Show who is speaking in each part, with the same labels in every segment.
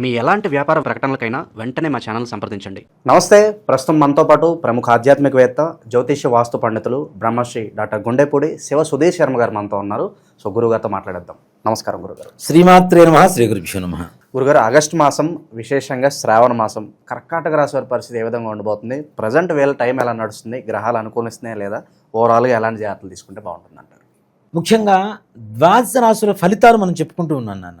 Speaker 1: మీ ఎలాంటి వ్యాపార ప్రకటనలకైనా వెంటనే మా ఛానల్ సంప్రదించండి.
Speaker 2: నమస్తే ప్రస్తుతం మనతో పాటు ప్రముఖ ఆధ్యాత్మికవేత్త జ్యోతిష్య వాస్తు పండితులు బ్రహ్మశ్రీ డాక్టర్ గుండెపూడి శివ సుధీర్ శర్మ గారు మనతో ఉన్నారు. సో గురుగారితో మాట్లాడేద్దాం. నమస్కారం గురుగారు.
Speaker 3: శ్రీమాత్రే నమ శ్రీ గురుభ్యో నమ.
Speaker 2: గురుగారు ఆగస్టు మాసం విశేషంగా శ్రావణ మాసం కర్కాటక రాశి వారి పరిస్థితి ఏ విధంగా ఉండబోతుంది? ప్రజెంట్ వేళ టైం ఎలా నడుస్తుంది? గ్రహాలు అనుకూలిస్తున్నాయా లేదా? ఓవరాల్గా ఎలాంటి జాగ్రత్తలు తీసుకుంటే బాగుంటుంది అంటారు
Speaker 3: ముఖ్యంగా ద్వాదశ రాశుల ఫలితాలు మనం చెప్పుకుంటూ ఉన్నాం నాన్న.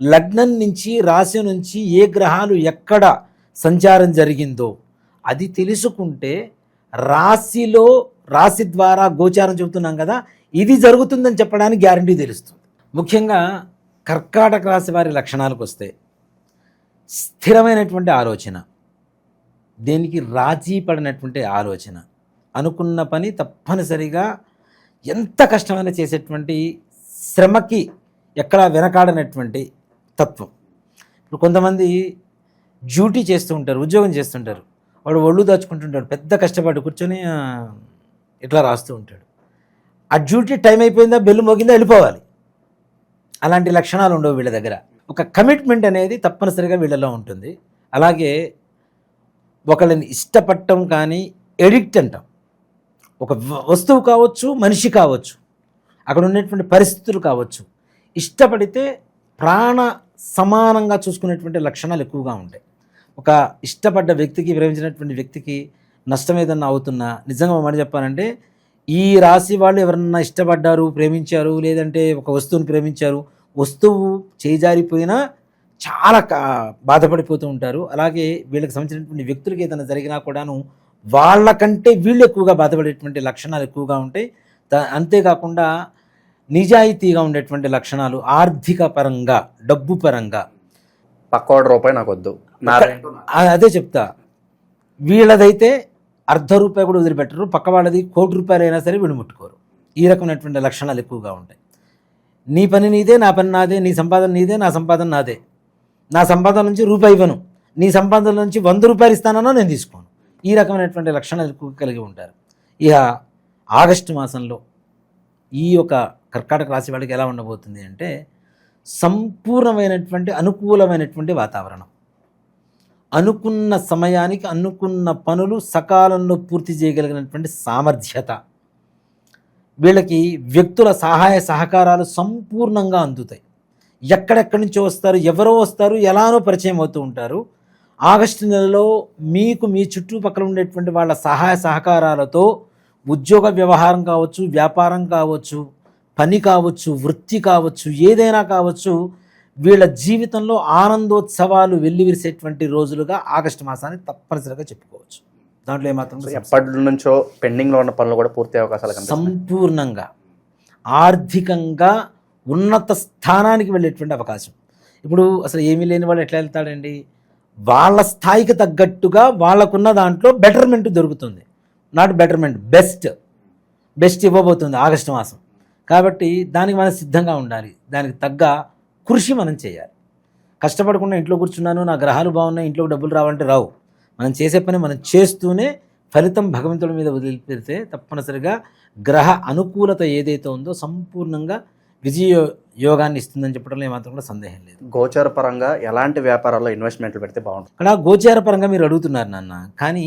Speaker 3: లగ్నం నుంచి రాశి నుంచి ఏ గ్రహాలు ఎక్కడ సంచారం జరిగిందో అది తెలుసుకుంటే రాశిలో రాశి ద్వారా గోచారం చెబుతున్నాం కదా ఇది జరుగుతుందని చెప్పడానికి గ్యారంటీ తెలుస్తుంది. ముఖ్యంగా కర్కాటక రాశి వారి లక్షణాలకు వస్తే స్థిరమైనటువంటి ఆలోచన దేనికి రాజీ పడినటువంటి ఆలోచన అనుకున్న పని తప్పనిసరిగా ఎంత కష్టమైనా చేసేటువంటి శ్రమకి ఎక్కడా వెనకాడనటువంటి తత్వం. ఇప్పుడు కొంతమంది డ్యూటీ చేస్తూ ఉంటారు ఉద్యోగం చేస్తుంటారు వాడు ఒళ్ళు దాచుకుంటుంటాడు పెద్ద కష్టపడి కూర్చొని ఇట్లా రాస్తూ ఉంటాడు. ఆ డ్యూటీ టైం అయిపోయిందా బెల్లు మోగిందా వెళ్ళిపోవాలి. అలాంటి లక్షణాలు ఉండవు వీళ్ళ దగ్గర. ఒక కమిట్మెంట్ అనేది తప్పనిసరిగా వీళ్ళలో ఉంటుంది. అలాగే ఒకళ్ళని ఇష్టపడటం కానీ ఎడిక్ట్ అంటాం. ఒక వస్తువు కావచ్చు మనిషి కావచ్చు అక్కడ ఉన్నటువంటి పరిస్థితులు కావచ్చు. ఇష్టపడితే ప్రాణ సమానంగా చూసుకునేటువంటి లక్షణాలు ఎక్కువగా ఉంటాయి. ఒక ఇష్టపడ్డ వ్యక్తికి ప్రేమించినటువంటి వ్యక్తికి నష్టం ఏదన్నా అవుతున్నా నిజంగా మాట చెప్పాలంటే ఈ రాశి వాళ్ళు ఎవరన్నా ఇష్టపడ్డారు ప్రేమించారు లేదంటే ఒక వస్తువుని ప్రేమించారు వస్తువు చేజారిపోయినా చాలా బాధపడిపోతూ ఉంటారు. అలాగే వీళ్ళకి సంబంధించినటువంటి వ్యక్తులకి ఏదైనా జరిగినా కూడాను వాళ్ళకంటే వీళ్ళు ఎక్కువగా బాధపడేటువంటి లక్షణాలు ఎక్కువగా ఉంటాయి. అంతేకాకుండా నిజాయితీగా ఉండేటువంటి లక్షణాలు ఆర్థిక పరంగా డబ్బు పరంగా.
Speaker 2: పక్కోటి రూపాయి నాకు వద్దు
Speaker 3: అదే చెప్తా. వీళ్ళదైతే అర్ధ రూపాయి కూడా వదిలిపెట్టరు. పక్క వాళ్ళది కోటి రూపాయలు అయినా సరే వీళ్ళు ముట్టుకోరు. ఈ రకమైనటువంటి లక్షణాలు ఎక్కువగా ఉంటాయి. నీ పని నీదే నా పని నాదే నీ సంపాదన నీదే నా సంపాదన నాదే. నా సంపాదన నుంచి రూపాయి ఇవ్వను. నీ సంపాదన నుంచి వంద రూపాయలు ఇస్తానన్నా నేను తీసుకోను. ఈ రకమైనటువంటి లక్షణాలు ఎక్కువ కలిగి ఉంటారు. ఇక ఆగస్టు మాసంలో ఈ యొక్క కర్కాటక రాశి వాళ్ళకి ఎలా ఉండబోతుంది అంటే సంపూర్ణమైనటువంటి అనుకూలమైనటువంటి వాతావరణం. అనుకున్న సమయానికి అనుకున్న పనులు సకాలంలో పూర్తి చేయగలిగినటువంటి సామర్థ్యత. వీళ్ళకి వ్యక్తుల సహాయ సహకారాలు సంపూర్ణంగా అందుతాయి. ఎక్కడెక్కడి నుంచో వస్తారు ఎవరో వస్తారు ఎలానో పరిచయం అవుతూ ఉంటారు. ఆగస్టు నెలలో మీకు మీ చుట్టుపక్కల ఉండేటువంటి వాళ్ళ సహాయ సహకారాలతో ఉద్యోగ వ్యవహారం కావచ్చు వ్యాపారం కావచ్చు పని కావచ్చు వృత్తి కావచ్చు ఏదైనా కావచ్చు వీళ్ళ జీవితంలో ఆనందోత్సవాలు వెల్లివిరిసేటువంటి రోజులుగా ఆగస్టు మాసాన్ని తప్పనిసరిగా చెప్పుకోవచ్చు. దాంట్లో ఏమాత్రం
Speaker 2: ఎప్పటి నుంచో పెండింగ్లో ఉన్న పనులు కూడా పూర్తి అవకాశాలు
Speaker 3: సంపూర్ణంగా ఆర్థికంగా ఉన్నత స్థానానికి వెళ్ళేటువంటి అవకాశం. ఇప్పుడు అసలు ఏమీ లేని వాడు ఎట్లా వెళ్తాడండి? వాళ్ళ స్థాయికి తగ్గట్టుగా వాళ్ళకున్న దాంట్లో బెటర్మెంట్ దొరుకుతుంది. నాట్ బెటర్మెంట్ బెస్ట్ బెస్ట్ ఇవ్వబోతుంది ఆగస్టు మాసం. కాబట్టి దానికి మనం సిద్ధంగా ఉండాలి. దానికి తగ్గ కృషి మనం చేయాలి. కష్టపడకుండా ఇంట్లో కూర్చున్నాను నా గ్రహాలు బాగున్నాయి ఇంట్లో డబ్బులు రావాలంటే రావు. మనం చేసే పని మనం చేస్తూనే ఫలితం భగవంతుడి మీద వదిలిపెడితే తప్పనిసరిగా గ్రహ అనుకూలత ఏదైతే ఉందో సంపూర్ణంగా విజయ యోగాన్ని ఇస్తుందని చెప్పడంలో ఏమాత్రం కూడా సందేహం లేదు.
Speaker 2: గోచర పరంగా ఎలాంటి వ్యాపారాల్లో ఇన్వెస్ట్మెంట్లు పెడితే బాగుంటుంది?
Speaker 3: ఇక్కడ గోచార పరంగా మీరు అడుగుతున్నారు నాన్న. కానీ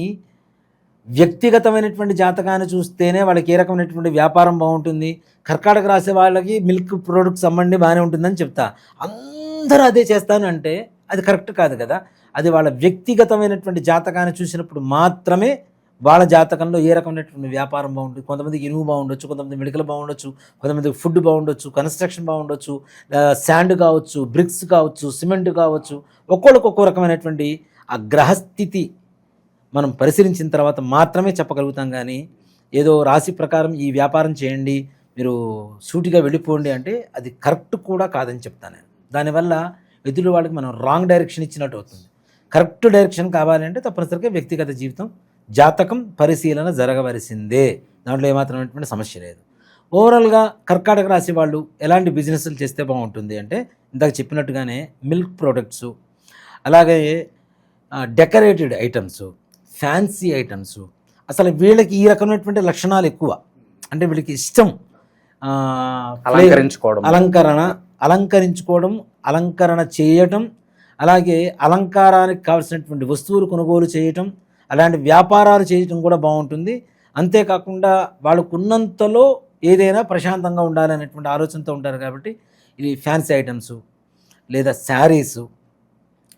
Speaker 3: వ్యక్తిగతమైనటువంటి జాతకాన్ని చూస్తేనే వాళ్ళకి ఏ రకమైనటువంటి వ్యాపారం బాగుంటుంది? కర్కాటక రాసే వాళ్ళకి మిల్క్ ప్రోడక్ట్ అమ్మండి బాగానే ఉంటుందని చెప్తా. అందరూ అదే చేస్తాను అంటే అది కరెక్ట్ కాదు కదా. అది వాళ్ళ వ్యక్తిగతమైనటువంటి జాతకాన్ని చూసినప్పుడు మాత్రమే వాళ్ళ జాతకంలో ఏ రకమైనటువంటి వ్యాపారం బాగుంటుంది? కొంతమందికి ఇనుము బాగుండొచ్చు కొంతమంది మెడికల్ బాగుండొచ్చు కొంతమందికి ఫుడ్ బాగుండొచ్చు కన్స్ట్రక్షన్ బాగుండొచ్చు శాండ్ కావచ్చు బ్రిక్స్ కావచ్చు సిమెంట్ కావచ్చు ఒక్కొక్కరికి ఒక్కో రకమైనటువంటి ఆ గ్రహస్థితి మనం పరిశీలించిన తర్వాత మాత్రమే చెప్పగలుగుతాం కానీ ఏదో రాశి ప్రకారం ఈ వ్యాపారం చేయండి మీరు సూటిగా వెళ్ళిపోండి అంటే అది కరెక్ట్ కూడా కాదని చెప్తాను నేను. దానివల్ల ఎదుటి వాళ్ళకి మనం రాంగ్ డైరెక్షన్ ఇచ్చినట్టు అవుతుంది. కరెక్ట్ డైరెక్షన్ కావాలంటే తప్పనిసరిగా వ్యక్తిగత జీవితం జాతకం పరిశీలన జరగవలసిందే. దాంట్లో ఏమాత్రమైనటువంటి సమస్య లేదు. ఓవరాల్గా కర్కాటక రాశి వాళ్ళు ఎలాంటి బిజినెస్లు చేస్తే బాగుంటుంది అంటే ఇందాక చెప్పినట్టుగానే మిల్క్ ప్రోడక్ట్స్ అలాగే డెకరేటెడ్ ఐటమ్స్ ఫ్యాన్సీ ఐటమ్స్ అసలు వీళ్ళకి ఈ రకమైనటువంటి లక్షణాలు ఎక్కువ. అంటే వీళ్ళకి ఇష్టం
Speaker 2: అలంకరించుకోవడం.
Speaker 3: అలంకరణ అలంకరించుకోవడం అలంకరణ చేయటం అలాగే అలంకారానికి కావాల్సినటువంటి వస్తువులు కొనుగోలు చేయటం అలాంటి వ్యాపారాలు చేయటం కూడా బాగుంటుంది. అంతేకాకుండా వాళ్ళకున్నంతలో ఏదైనా ప్రశాంతంగా ఉండాలనేటువంటి ఆలోచనతో ఉంటారు కాబట్టి ఇది ఫ్యాన్సీ ఐటమ్స్ లేదా శారీస్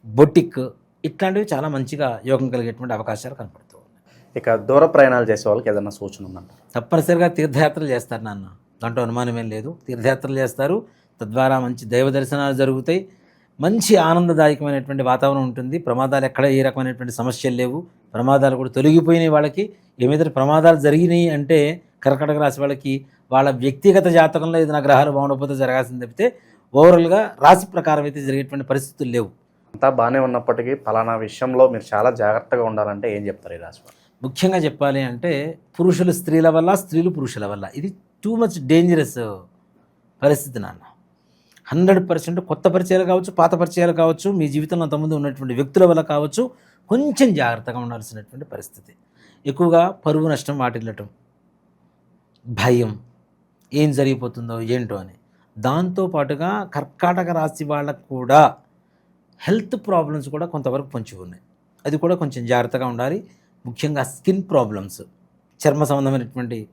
Speaker 3: బొటిక్ ఇట్లాంటివి చాలా మంచిగా యోగం కలిగేటువంటి అవకాశాలు కనపడుతూ ఉన్నాయి.
Speaker 2: ఇక దూర ప్రయాణాలు చేసే వాళ్ళకి ఏదైనా సూచన ఉందంటారు
Speaker 3: తప్పనిసరిగా తీర్థయాత్రలు చేస్తారు నాన్న. దాంట్లో అనుమానం ఏం లేదు. తీర్థయాత్రలు చేస్తారు. తద్వారా మంచి దైవ దర్శనాలు జరుగుతాయి. మంచి ఆనందదాయకమైనటువంటి వాతావరణం ఉంటుంది. ప్రమాదాలు ఎక్కడ ఏ రకమైనటువంటి సమస్యలు లేవు. ప్రమాదాలు కూడా తొలగిపోయినాయి వాళ్ళకి. ఏమైతే ప్రమాదాలు జరిగినాయి అంటే కర్కటక రాశి వాళ్ళకి వాళ్ళ వ్యక్తిగత జాతకంలో ఏదైనా గ్రహాలు బాగుండకపోతే జరగాల్సింది తప్పితే ఓవరాల్గా రాశి ప్రకారం అయితే జరిగేటువంటి పరిస్థితులు లేవు.
Speaker 2: అంతా బాగానే ఉన్నప్పటికీ ఫలానా విషయంలో మీరు చాలా జాగ్రత్తగా ఉండాలంటే ఏం చెప్తారు ఈ రాశి
Speaker 3: ముఖ్యంగా చెప్పాలి అంటే పురుషులు స్త్రీల వల్ల స్త్రీలు పురుషుల వల్ల. ఇది టూ మచ్ డేంజరస్ పరిస్థితి నాన్న. హండ్రెడ్ పర్సెంట్ కొత్త పరిచయాలు కావచ్చు పాత పరిచయాలు కావచ్చు మీ జీవితంలో అంతకుముందు ఉన్నటువంటి వ్యక్తుల వల్ల కావచ్చు కొంచెం జాగ్రత్తగా ఉండాల్సినటువంటి పరిస్థితి. ఎక్కువగా పరువు నష్టం వాటిల్లటం భయం ఏం జరిగిపోతుందో ఏంటో అని. దాంతోపాటుగా కర్కాటక రాశి వాళ్ళకు కూడా హెల్త్ ప్రాబ్లమ్స్ కూడా కొంతవరకు పొంచి ఉన్నాయి. అది కూడా కొంచెం జాగ్రత్తగా ఉండాలి. ముఖ్యంగా స్కిన్ ప్రాబ్లమ్స్ చర్మ సంబంధమైనటువంటి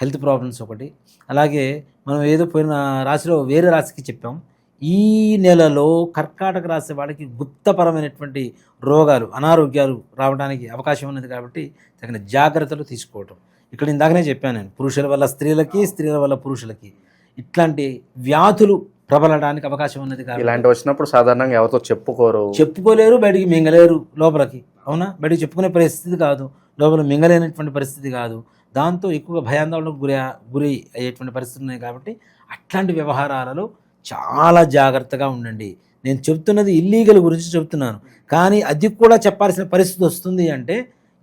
Speaker 3: హెల్త్ ప్రాబ్లమ్స్ ఒకటి. అలాగే మనం ఏదో పోయిన రాశిలో వేరే రాశికి చెప్పాం. ఈ నెలలో కర్కాటక రాశి వాళ్ళకి గుప్తపరమైనటువంటి రోగాలు అనారోగ్యాలు రావడానికి అవకాశం ఉన్నది కాబట్టి తగిన జాగ్రత్తలు తీసుకోవటం. ఇక్కడ ఇందాకనే చెప్పాను నేను పురుషుల వల్ల స్త్రీలకి స్త్రీల వల్ల పురుషులకి. ఇట్లాంటి వ్యాధులు ప్రబలడానికి అవకాశం ఉన్నది కాబట్టి.
Speaker 2: ఇలాంటి వచ్చినప్పుడు సాధారణంగా ఎవరితో చెప్పుకోరు.
Speaker 3: చెప్పుకోలేరు బయటికి మింగలేరు లోపలికి. అవునా? బయటికి చెప్పుకునే పరిస్థితి కాదు. లోపల మింగలేనటువంటి పరిస్థితి కాదు. దాంతో ఎక్కువగా భయాందోళనకు గురి గురి అయ్యేటువంటి పరిస్థితులు ఉన్నాయి కాబట్టి అట్లాంటి వ్యవహారాలలో చాలా జాగ్రత్తగా ఉండండి. నేను చెప్తున్నది ఇల్లీగల్ గురించి చెప్తున్నాను. కానీ అది కూడా చెప్పాల్సిన పరిస్థితి వస్తుంది అంటే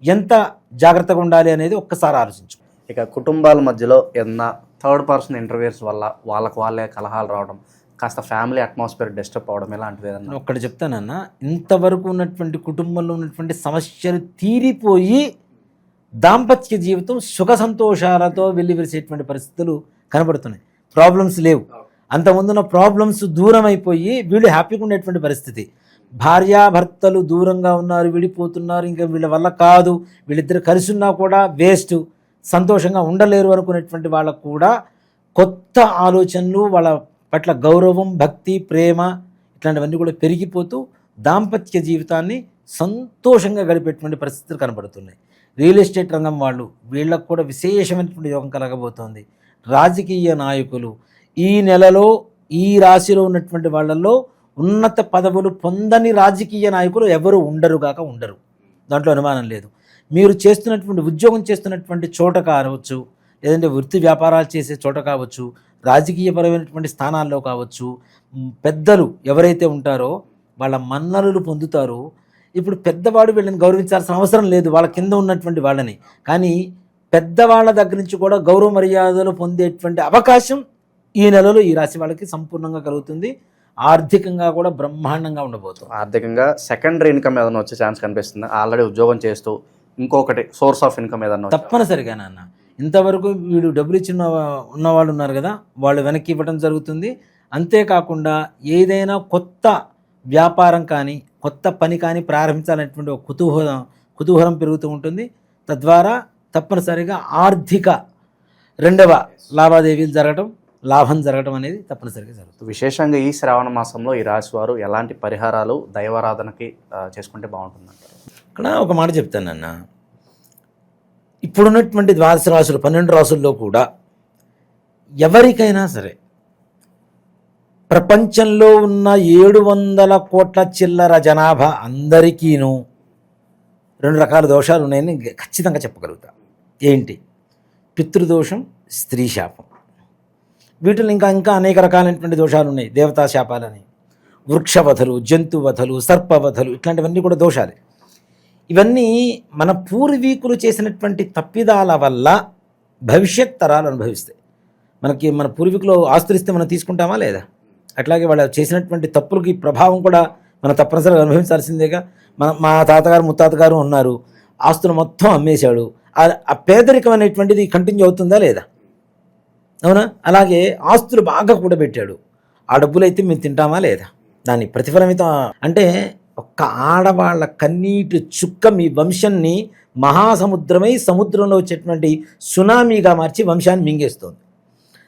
Speaker 3: ఎంత జాగ్రత్తగా ఉండాలి అనేది ఒక్కసారి ఆలోచించు
Speaker 2: ఇక కుటుంబాల మధ్యలో ఏదన్నా థర్డ్ పర్సన్ ఇంటర్వ్యూస్ వల్ల వాళ్ళకు వాళ్ళే కలహాలు రావడం కాస్త ఫ్యామిలీ అట్మాస్ఫియర్ డిస్టర్బ్ అవడం ఇలాంటివి ఏదన్నా?
Speaker 3: ఒక్కటి చెప్తానన్నా ఇంతవరకు ఉన్నటువంటి కుటుంబంలో ఉన్నటువంటి సమస్యలు తీరిపోయి దాంపత్య జీవితం సుఖ సంతోషాలతో వెల్లివిరిసేటువంటి పరిస్థితులు కనబడుతున్నాయి. ప్రాబ్లమ్స్ లేవు. అంతకుముందున్న ప్రాబ్లమ్స్ దూరం అయిపోయి వీళ్ళు హ్యాపీగా ఉండేటువంటి పరిస్థితి. భార్యాభర్తలు దూరంగా ఉన్నారు విడిపోతున్నారు ఇంకా వీళ్ళ వల్ల కాదు వీళ్ళిద్దరు కలిసి ఉన్నా కూడా వేస్ట్ సంతోషంగా ఉండలేరు అనుకునేటువంటి వాళ్ళకు కూడా కొత్త ఆలోచనలు వాళ్ళ పట్ల గౌరవం భక్తి ప్రేమ ఇట్లాంటివన్నీ కూడా పెరిగిపోతూ దాంపత్య జీవితాన్ని సంతోషంగా గడిపేటువంటి పరిస్థితులు కనబడుతున్నాయి. రియల్ ఎస్టేట్ రంగం వాళ్ళు వీళ్ళకు కూడా విశేషమైనటువంటి యోగం కలగబోతోంది. రాజకీయ నాయకులు ఈ నెలలో ఈ రాశిలో ఉన్నటువంటి వాళ్ళల్లో ఉన్నత పదవులు పొందని రాజకీయ నాయకులు ఎవరు ఉండరుగాక ఉండరు. దాంట్లో అనుమానం లేదు. మీరు చేస్తున్నటువంటి ఉద్యోగం చేస్తున్నటువంటి చోట కావచ్చు లేదంటే వృత్తి వ్యాపారాలు చేసే చోట కావచ్చు రాజకీయపరమైనటువంటి స్థానాల్లో కావచ్చు పెద్దలు ఎవరైతే ఉంటారో వాళ్ళ మన్ననలు పొందుతారో. ఇప్పుడు పెద్దవాడు వీళ్ళని గౌరవించాల్సిన అవసరం లేదు వాళ్ళ కింద ఉన్నటువంటి వాళ్ళని. కానీ పెద్దవాళ్ళ దగ్గర నుంచి కూడా గౌరవ మర్యాదలు పొందేటువంటి అవకాశం ఈ నెలలో ఈ రాశి వాళ్ళకి సంపూర్ణంగా కలుగుతుంది. ఆర్థికంగా కూడా బ్రహ్మాండంగా ఉండబోతుంది.
Speaker 2: ఆర్థికంగా సెకండరీ ఇన్కమ్ ఏదైనా వచ్చే ఛాన్స్ కనిపిస్తుంది. ఆల్రెడీ ఉద్యోగం చేస్తూ ఇంకొకటి సోర్స్ ఆఫ్ ఇన్కమ్ ఏదన్నా
Speaker 3: తప్పనిసరిగా నాన్న. ఇంతవరకు వీడు డబ్బులు ఇచ్చిన ఉన్నవాళ్ళు ఉన్నారు కదా వాళ్ళు వెనక్కి ఇవ్వడం జరుగుతుంది. అంతేకాకుండా ఏదైనా కొత్త వ్యాపారం కానీ కొత్త పని కానీ ప్రారంభించాలనేటువంటి ఒక కుతూహలం కుతూహలం పెరుగుతూ ఉంటుంది. తద్వారా తప్పనిసరిగా ఆర్థిక రెండవ లావాదేవీలు జరగటం లాభం జరగటం అనేది తప్పనిసరిగా జరుగుతుంది.
Speaker 2: విశేషంగా ఈ శ్రావణ మాసంలో ఈ రాశి వారు ఎలాంటి పరిహారాలు దైవారాధనకి చేసుకుంటే బాగుంటుందంటారు?
Speaker 3: ఇక్కడ ఒక మాట చెప్తానన్న ఇప్పుడున్నటువంటి ద్వాదశ రాసులు పన్నెండు రాసుల్లో కూడా ఎవరికైనా సరే ప్రపంచంలో ఉన్న ఏడు వందల కోట్ల చిల్లర జనాభా అందరికీను రెండు రకాల దోషాలు ఉన్నాయని ఖచ్చితంగా చెప్పగలుగుతా. ఏంటి? పితృదోషం స్త్రీ శాపం. వీటిలో ఇంకా ఇంకా అనేక రకాలైనటువంటి దోషాలు ఉన్నాయి. దేవతా శాపాలని వృక్షవధలు జంతువధలు సర్పవధలు ఇట్లాంటివన్నీ కూడా దోషాలే. ఇవన్నీ మన పూర్వీకులు చేసినటువంటి తప్పిదాల వల్ల భవిష్యత్ తరాలు అనుభవిస్తాయి. మనకి మన పూర్వీకులు ఆస్తులు ఇస్తే మనం తీసుకుంటామా లేదా? అట్లాగే వాళ్ళు చేసినటువంటి తప్పులకి ప్రభావం కూడా మనం తప్పనిసరిగా అనుభవించాల్సిందేగా. మన మా తాతగారు ముత్తాతగారు ఉన్నారు. ఆస్తులు మొత్తం అమ్మేశాడు. ఆ- పేదరికం అనేటువంటిది కంటిన్యూ అవుతుందా లేదా? అవునా? అలాగే ఆస్తులు బాగా కూడబెట్టాడు. ఆ డబ్బులు అయితే మేము తింటామా లేదా? దాని ప్రతిఫలమితం అంటే ఒక్క ఆడవాళ్ళ కన్నీటి చుక్క మీ వంశాన్ని మహాసముద్రమై సముద్రంలో వచ్చేటువంటి సునామీగా మార్చి వంశాన్ని మింగేస్తుంది.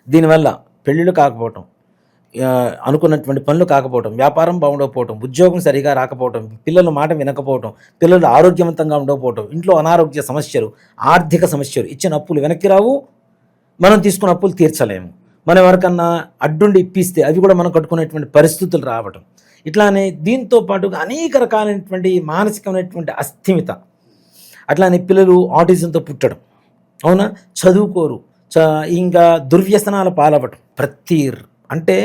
Speaker 3: దీనివల్ల పెళ్ళిళ్ళు కాకపోవటం అనుకున్నటువంటి పనులు కాకపోవటం వ్యాపారం బాగుండకపోవటం ఉద్యోగం సరిగా రాకపోవటం పిల్లల మాట వినకపోవటం పిల్లలు ఆరోగ్యవంతంగా ఉండకపోవటం ఇంట్లో అనారోగ్య సమస్యలు ఆర్థిక సమస్యలు ఇచ్చిన అప్పులు వెనక్కి రావు మనం తీసుకున్న అప్పులు తీర్చలేము. మనం ఎవరికన్నా అడ్డుండి ఇప్పిస్తే అవి కూడా మనం కట్టుకునేటువంటి పరిస్థితులు రావటం. ఇట్లానే దీంతో పాటుగా అనేక రకాలైనటువంటి మానసికమైనటువంటి అస్థిమిత. అట్లానే పిల్లలు ఆటిజంతో పుట్టడం. అవునా? చదువుకోరు. చ ఇంకా దుర్వ్యసనాల పాలవటం ప్రతి అంటే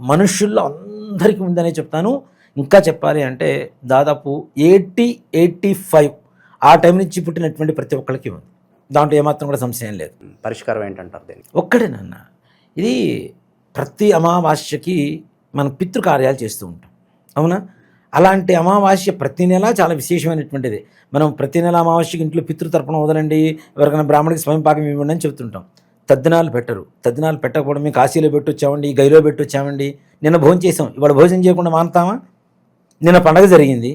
Speaker 3: మనుషుల్లో అందరికీ ఉందనే చెప్తాను. ఇంకా చెప్పాలి అంటే దాదాపు ఎయిటీ ఎయిటీ ఫైవ్ ఆ టైం నుంచి పుట్టినటువంటి ప్రతి ఒక్కరికి ఉంది. దాంట్లో ఏమాత్రం కూడా సంశయం లేదు.
Speaker 2: పరిష్కారం ఏంటంటారు దీనికి?
Speaker 3: ఒక్కడే నాన్న ఇది ప్రతి అమావాస్యకి మనం పితృకార్యాలు చేస్తూ ఉంటాం. అవునా? అలాంటి అమావాస్య ప్రతి నెల చాలా విశేషమైనటువంటిది. మనం ప్రతి నెల అమావాస్యకి ఇంట్లో పితృతర్పణం వదలండి ఎవరికైనా బ్రాహ్మణికి స్వయం పాకం ఇవ్వండి అని చెప్తుంటాం. తద్దినాలు పెట్టరు. తద్దినాలు పెట్టకపోవడం మేము కాశీలో పెట్టొచ్చామండి గైలో పెట్టొచ్చామండి. నిన్న భోజనం చేసాం ఇవాళ భోజనం చేయకుండా మానుతామా? నిన్న పండగ జరిగింది.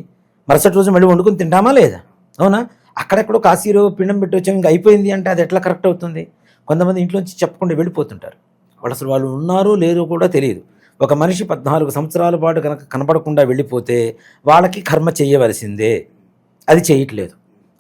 Speaker 3: మరుసటి రోజు మళ్ళీ వండుకొని తింటామా లేదా? అవునా? అక్కడెక్కడో కాశీలో పిండం పెట్టి వచ్చాం ఇంకా అయిపోయింది అంటే అది ఎట్లా కరెక్ట్ అవుతుంది? కొంతమంది ఇంట్లోంచి చెప్పకుండా వెళ్ళిపోతుంటారు. వాళ్ళు అసలు వాళ్ళు ఉన్నారో లేరో కూడా తెలియదు. ఒక మనిషి పద్నాలుగు సంవత్సరాల పాటు కనుక కనపడకుండా వెళ్ళిపోతే వాళ్ళకి కర్మ చేయవలసిందే. అది చేయట్లేదు.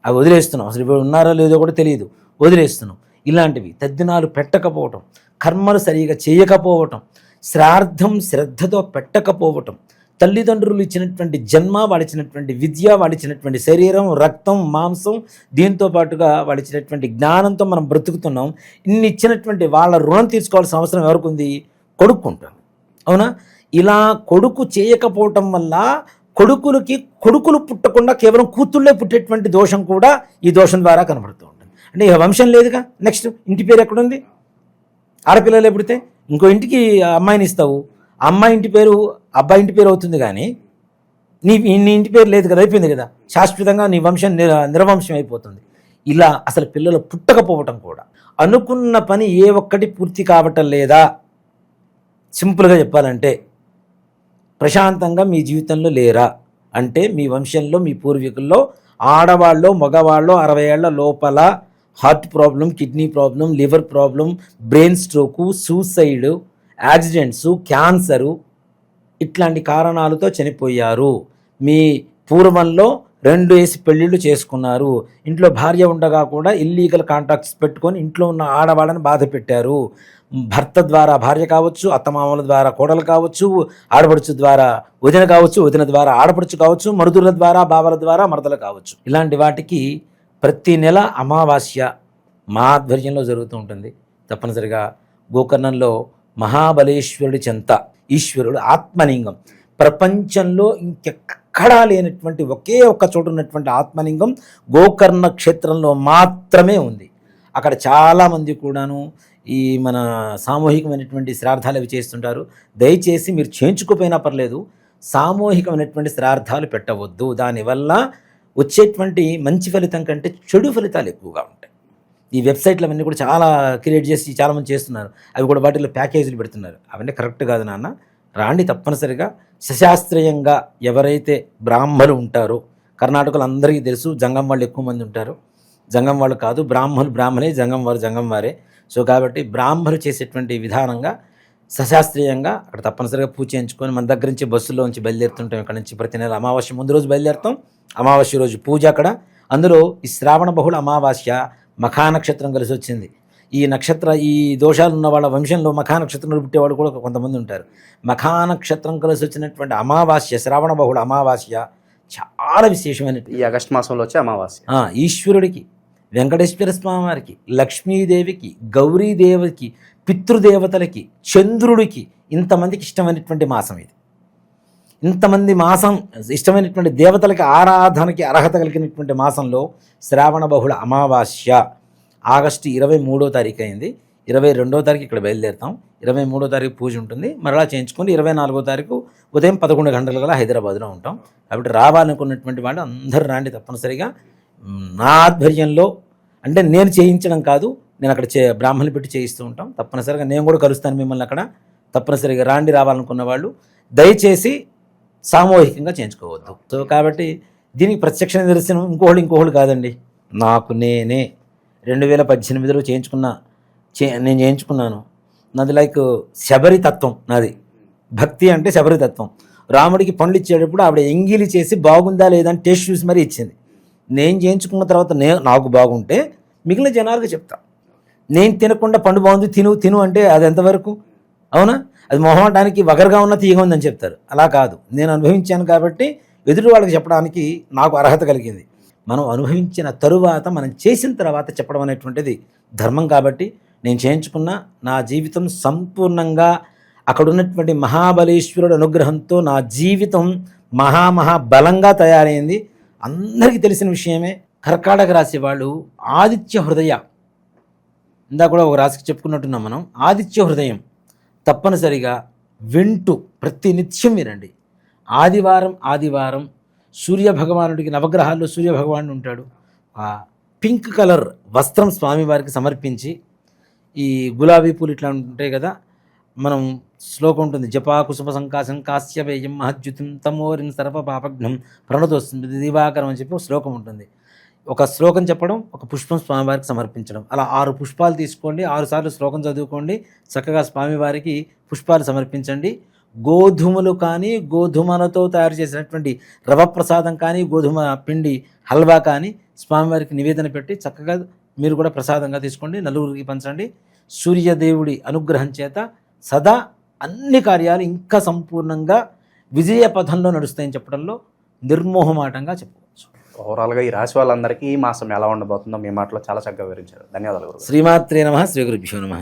Speaker 3: అవి వదిలేస్తున్నాం. అసలు ఇప్పుడు ఉన్నారో లేదో కూడా తెలియదు. వదిలేస్తున్నాం. ఇలాంటివి తద్దినాలు పెట్టకపోవటం కర్మలు సరిగా చేయకపోవటం శ్రార్థం శ్రద్ధతో పెట్టకపోవటం తల్లిదండ్రులు ఇచ్చినటువంటి జన్మ వాళ్ళు ఇచ్చినటువంటి విద్య వాళ్ళు ఇచ్చినటువంటి శరీరం రక్తం మాంసం దీంతో పాటుగా వాళ్ళు ఇచ్చినటువంటి జ్ఞానంతో మనం బ్రతుకుతున్నాం. ఇన్ని ఇచ్చినటువంటి వాళ్ళ రుణం తీర్చుకోవాల్సిన అవసరం ఎవరికి ఉంది? కొడుక్కుంటాం. అవునా? ఇలా కొడుకు చేయకపోవటం వల్ల కొడుకులకి కొడుకులు పుట్టకుండా కేవలం కూతుళ్ళే పుట్టేటువంటి దోషం కూడా ఈ దోషం ద్వారా కనబడుతూ ఉంటుంది. అంటే ఇక వంశం లేదుగా? నెక్స్ట్ ఇంటి పేరు ఎక్కడుంది? ఆడపిల్లలే పుడితే ఇంకో ఇంటికి అమ్మాయిని ఇస్తావు. అమ్మాయి ఇంటి పేరు అబ్బాయి ఇంటి పేరు అవుతుంది కానీ నీ నీ ఇంటి పేరు లేదు కదా అయిపోయింది కదా? శాశ్వతంగా నీ వంశం నిర్వంశం అయిపోతుంది. ఇలా అసలు పిల్లలు పుట్టకపోవటం కూడా. అనుకున్న పని ఏ ఒక్కటి పూర్తి కావటం లేదా? సింపుల్గా చెప్పాలంటే ప్రశాంతంగా మీ జీవితంలో లేరా? అంటే మీ వంశంలో మీ పూర్వీకుల్లో ఆడవాళ్ళు మగవాళ్ళు అరవై ఏళ్ళ లోపల heart problem kidney problem liver problem brain stroke suicide accidents cancer ఇట్లాంటి కారణాలతో చనిపోయారు. మీ పూర్వంలో రెండు వేసి పెళ్ళిళ్ళు చేసుకున్నారు. ఇంట్లో భార్య ఉండగా కూడా ఇల్లీగల్ కాంటాక్ట్స్ పెట్టుకొని ఇంట్లో ఉన్న ఆడవాళ్ళని బాధ పెట్టారు భర్త ద్వారా భార్య కావచ్చు అత్తమామల ద్వారా కోడలు కావచ్చు ఆడపడుచు ద్వారా వదిన కావచ్చు వదిన ద్వారా ఆడపడుచు కావచ్చు మరుదుల ద్వారా బావల ద్వారా మరదలు కావచ్చు. ఇలాంటి వాటికి ప్రతి నెల అమావాస్య మా ఆధ్వర్యంలో జరుగుతూ ఉంటుంది. తప్పనిసరిగా గోకర్ణంలో మహాబలేశ్వరుడి చెంత ఈశ్వరుడు ఆత్మలింగం. ప్రపంచంలో ఇంకెక్కడా లేనటువంటి ఒకే ఒక్క చోట ఉన్నటువంటి ఆత్మలింగం గోకర్ణ క్షేత్రంలో మాత్రమే ఉంది. అక్కడ చాలామంది కూడాను ఈ మన సామూహికమైనటువంటి శ్రార్థాలు అవి చేస్తుంటారు. దయచేసి మీరు చేయించుకోపోయినా పర్లేదు సామూహికమైనటువంటి శ్రార్థాలు పెట్టవద్దు. దానివల్ల వచ్చేటువంటి మంచి ఫలితం కంటే చెడు ఫలితాలు ఎక్కువగా ఉంటాయి. ఈ వెబ్సైట్లు అవన్నీ కూడా చాలా క్రియేట్ చేసి చాలామంది చేస్తున్నారు. అవి కూడా వాటిలో ప్యాకేజీలు పెడుతున్నారు. అవన్నీ కరెక్ట్ కాదు నాన్న. రాండి తప్పనిసరిగా. సశాస్త్రీయంగా ఎవరైతే బ్రాహ్మలు ఉంటారో కర్ణాటకలో అందరికీ తెలుసు జంగం వాళ్ళు ఎక్కువ మంది ఉంటారు. జంగం వాళ్ళు కాదు బ్రాహ్మలు బ్రాహ్మణే జంగం వారు జంగం వారే. సో కాబట్టి బ్రాహ్మలు చేసేటువంటి విధానంగా సశాస్త్రీయంగా అక్కడ తప్పనిసరిగా పూజ చేయించుకొని మన దగ్గర నుంచి బస్సులో నుంచి బయలుదేరుతుంటాం. ఇక్కడ నుంచి ప్రతి నెల అమావాస్య ముందు రోజు బయలుదేరుతాం. అమావాస్య రోజు పూజ అక్కడ. అందులో ఈ శ్రావణ బహుళ అమావాస్య మఖా నక్షత్రం కలిసి వచ్చింది. ఈ నక్షత్ర ఈ దోషాలు ఉన్న వాళ్ళ వంశంలో మఖా నక్షత్రంలో పుట్టేవాడు కూడా కొంతమంది ఉంటారు. మఖా నక్షత్రం కలిసి వచ్చినటువంటి అమావాస్య శ్రావణ బహుళ అమావాస్య చాలా విశేషమైన
Speaker 2: ఈ ఆగస్ట్ మాసంలో వచ్చే అమావాస్య.
Speaker 3: ఈశ్వరుడికి వెంకటేశ్వర స్వామి వారికి లక్ష్మీదేవికి గౌరీదేవికి పితృదేవతలకి చంద్రుడికి ఇంతమందికి ఇష్టమైనటువంటి మాసం ఇది. ఇంతమంది మాసం ఇష్టమైనటువంటి దేవతలకి ఆరాధనకి అర్హత కలిగినటువంటి మాసంలో శ్రావణ బహుళ అమావాస్య. ఆగస్టు ఇరవై మూడో తారీఖు అయింది. ఇరవై రెండో తారీఖు ఇక్కడ బయలుదేరుతాం. ఇరవై మూడో తారీఖు పూజ ఉంటుంది. మరలా చేయించుకొని ఇరవై నాలుగో తారీఖు ఉదయం పదకొండు గంటల గల హైదరాబాద్లో ఉంటాం. కాబట్టి రావాలనుకున్నటువంటి వాళ్ళు అందరూ రాండి తప్పనిసరిగా. నా ఆధ్వర్యంలో అంటే నేను చేయించడం కాదు నేను అక్కడ చే బ్రాహ్మణులు పెట్టి చేయిస్తూ ఉంటాం. తప్పనిసరిగా నేను కూడా కలుస్తాను మిమ్మల్ని అక్కడ. తప్పనిసరిగా రాండి రావాలనుకున్న వాళ్ళు దయచేసి సామూహికంగా చేయించుకోవద్దు. సో కాబట్టి దీనికి ప్రత్యక్ష నిదర్శనం ఇంకోళ్ళు ఇంకోళ్ళు కాదండి. నాకు నేనే రెండు వేల పద్దెనిమిదిలో చేయించుకున్న చే నేను చేయించుకున్నాను. నాది లైక్ శబరి తత్వం నాది. భక్తి అంటే శబరి తత్వం. రాముడికి పండ్లు ఇచ్చేటప్పుడు ఆవిడ ఎంగిలి చేసి బాగుందా లేదా అని టేస్ట్ చూసి మరీ ఇచ్చింది. నేను చేయించుకున్న తర్వాత నే నాకు బాగుంటే మిగిలిన జనాలకు చెప్తా. నేను తినకుండా పండు బాగుంది తిను తిను అంటే అది ఎంతవరకు? అవునా? అది మొహమాటానికి వగరుగా ఉన్న తీయగా ఉందని చెప్తారు. అలా కాదు. నేను అనుభవించాను కాబట్టి ఎదుటి వాళ్ళకి చెప్పడానికి నాకు అర్హత కలిగింది. మనం అనుభవించిన తరువాత మనం చేసిన తర్వాత చెప్పడం అనేటువంటిది ధర్మం కాబట్టి నేను చేయించుకున్న నా జీవితం సంపూర్ణంగా అక్కడ ఉన్నటువంటి మహాబలేశ్వరుడు అనుగ్రహంతో నా జీవితం మహామహా బలంగా తయారైంది. అందరికీ తెలిసిన విషయమే కర్కాటక రాశి వాళ్ళు ఆదిత్య హృదయ. ఇందా కూడా ఒక రాశికి చెప్పుకున్నట్టున్నాం మనం. ఆదిత్య హృదయం తప్పనిసరిగా వింటూ ప్రతి నిత్యం వినండి. ఆదివారం ఆదివారం సూర్య భగవానుడికి నవగ్రహాల్లో సూర్యభగవానుడు ఉంటాడు. ఆ పింక్ కలర్ వస్త్రం స్వామివారికి సమర్పించి ఈ గులాబీ పూలు ఇట్లా ఉంటాయి కదా మనం శ్లోకం ఉంటుంది. జపా కుసుమ సంకాశం కాశ్యవేయం మహద్యుతం తమోరిం సర్వ పాపఘ్నం ప్రణతోస్తుంది దివాకరం అని చెప్పి ఒక శ్లోకం ఉంటుంది. ఒక శ్లోకం చెప్పడం ఒక పుష్పం స్వామివారికి సమర్పించడం. అలా ఆరు పుష్పాలు తీసుకోండి ఆరు సార్లు శ్లోకం చదువుకోండి చక్కగా స్వామివారికి పుష్పాలు సమర్పించండి. గోధుమలు కానీ గోధుమలతో తయారు చేసినటువంటి రవ ప్రసాదం కానీ గోధుమ పిండి హల్వా కానీ స్వామివారికి నివేదన పెట్టి చక్కగా మీరు కూడా ప్రసాదంగా తీసుకోండి నలుగురికి పంచండి. సూర్యదేవుడి అనుగ్రహం చేత సదా అన్ని కార్యాలు ఇంకా సంపూర్ణంగా విజయ పథంలో నడుస్తాయని చెప్పడంలో నిర్మోహమాటంగా చెప్పవచ్చు
Speaker 2: ఓవరాల్గా ఈ రాశి వాళ్ళందరికీ ఈ మాసం ఎలా ఉండబోతుందో మీ మాటలో చాలా చక్కగా వివరించారు. ధన్యవాదాలు.
Speaker 3: శ్రీమాత్రే నమ శ్రీ గురుభ్యో నమ.